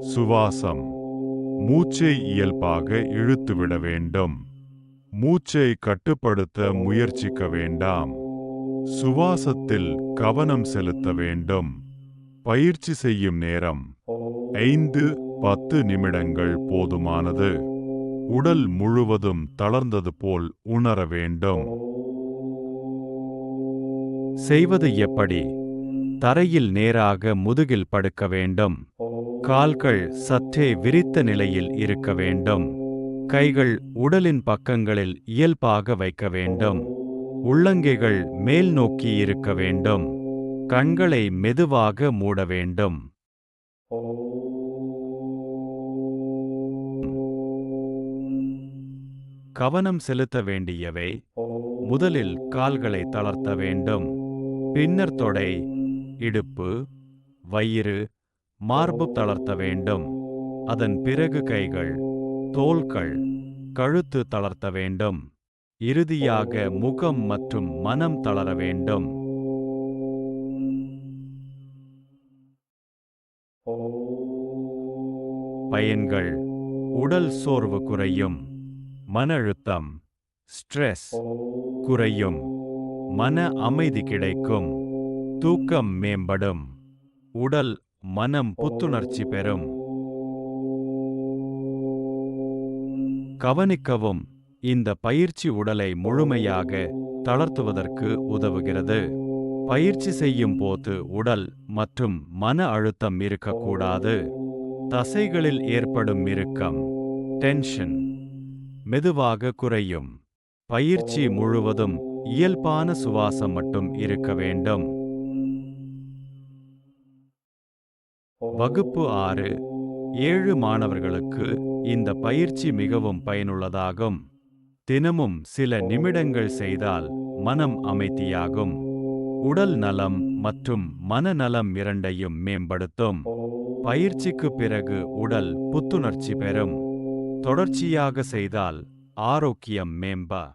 சுவாசம். மூச்சை இயல்பாக இழுத்துவிட வேண்டும். மூச்சை கட்டுப்படுத்த முயற்சிக்க வேண்டாம். சுவாசத்தில் கவனம் செலுத்த வேண்டும். பயிற்சி செய்யும் நேரம். ஐந்து பத்து நிமிடங்கள் போதுமானது. உடல் முழுவதும் தளர்ந்தது போல் உணர வேண்டும். செய்வது எப்படி? தரையில் நேராக முதுகில் படுக்க வேண்டும். கால்கள் சற்றே விரித்த நிலையில் இருக்க வேண்டும். கைகள் உடலின் பக்கங்களில் இயல்பாக வைக்க வேண்டும். உள்ளங்கைகள் மேல் நோக்கி இருக்க வேண்டும். கண்களை மெதுவாக மூட வேண்டும். கவனம் செலுத்த வேண்டியவை முதலில் கால்களை தளர்த்த வேண்டும். பின்னர் தொடை இடுப்பு வயிறு மார்பு தளர்த்த வேண்டும். அதன் பிறகு கைகள் தோள்கள் கழுத்து தளர்த்த வேண்டும். இறுதியாக முகம் மற்றும் மனம் தளர வேண்டும். பயன்கள் உடல் சோர்வு குறையும். மன அழுத்தம் ஸ்ட்ரெஸ் குறையும். மன அமைதி கிடைக்கும். தூக்கம் மேம்படும். உடல் மனம் புத்துணர்ச்சி பெறும். கவனிக்கவும் இந்த பயிற்சி உடலை முழுமையாக தளர்த்துவதற்கு உதவுகிறது. பயிற்சி செய்யும் போது உடல் மற்றும் மன அழுத்தம் இருக்கக்கூடாது. தசைகளில் ஏற்படும் இறுக்கம் டென்ஷன் மெதுவாக குறையும். பயிற்சி முழுவதும் இயல்பான சுவாசம் மட்டும் இருக்க வேண்டும். வகுப்பு ஆறு. ஏழு மாணவர்களுக்கு இந்த பயிற்சி மிகவும் பயனுள்ளதாகும். தினமும் சில நிமிடங்கள் செய்தால் மனம் அமைதியாகும். உடல் நலம் மற்றும் மனநலம் இரண்டையும் மேம்படுத்தும். பயிற்சிக்கு பிறகு உடல் புத்துணர்ச்சி பெறும். தொடர்ச்சியாக செய்தால் ஆரோக்கியம் மேம்பா.